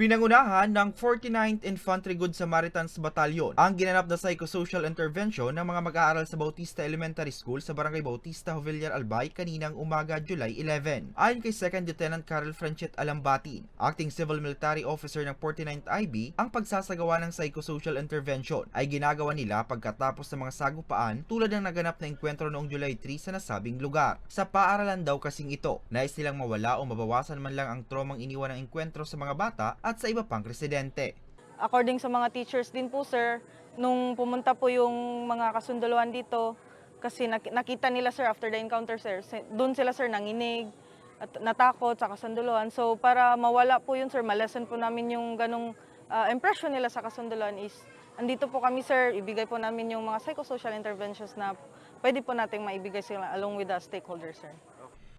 Pinangunahan ng 49th Infantry Good Samaritans Battalion ang ginanap na psychosocial intervention ng mga mag-aaral sa Bautista Elementary School sa Barangay Bautista, Jovellar, Albay kaninang umaga July 11. Ayon kay 2nd Lieutenant Carl Franchet Alambatin, acting civil military officer ng 49th IB, ang pagsasagawa ng psychosocial intervention ay ginagawa nila pagkatapos ng mga sagupaan tulad ng naganap na engkwentro noong July 3 sa nasabing lugar. Sa paaralan daw kasing ito, nais nilang mawala o mabawasan man lang ang tromang iniwan ng engkwentro sa mga bata at sa iba pang residente. according sa mga teachers din po sir, nung pumunta po yung mga kasunduluan dito, kasi nak- nakita nila sir after the encounter sir, si- doon sila sir nanginig, at natakot sa kasunduluan. So para mawala po yun sir, malesen po namin yung ganong ah, impression nila sa kasunduluan is, andito po kami sir, ibigay po namin yung mga psychosocial interventions na pwede po nating maibigay sila along with the stakeholders sir.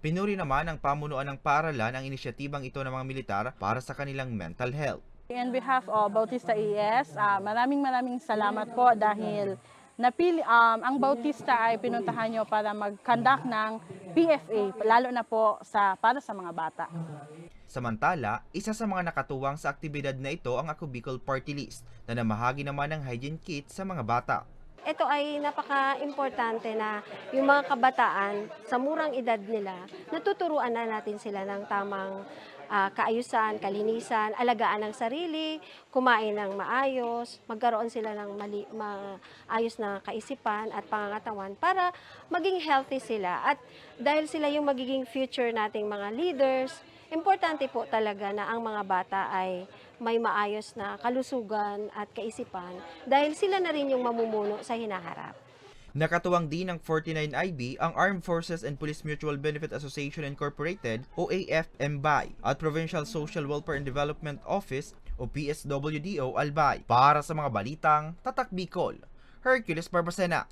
Pinuri naman ng pamunuan ng paaralan ang inisyatibang ito ng mga militar para sa kanilang mental health. In behalf of Bautista ES, ah, maraming maraming salamat po dahil napili, um, ang Bautista ay pinuntahan nyo para mag-conduct ng PFA, lalo na po sa, para sa mga bata. Samantala, isa sa mga nakatuwang sa aktibidad na ito ang Ako Bicol Party List na namahagi naman ng hygiene kit sa mga bata. Ito ay napaka-importante na yung mga kabataan sa murang edad nila, natuturuan na natin sila ng tamang ah, kaayusan, kalinisan, alagaan ng sarili, kumain ng maayos, magkaroon sila ng mali, maayos na kaisipan at pangangatawan para maging healthy sila. At dahil sila yung magiging future nating mga leaders, importante po talaga na ang mga bata ay may maayos na kalusugan at kaisipan dahil sila na rin yung mamumuno sa hinaharap. Nakatuwang din ng 49IB ang Armed Forces and Police Mutual Benefit Association Incorporated o AFMBI at Provincial Social Welfare and Development Office o PSWDO Albay para sa mga balitang Tatak Bicol. Hercules Barbacena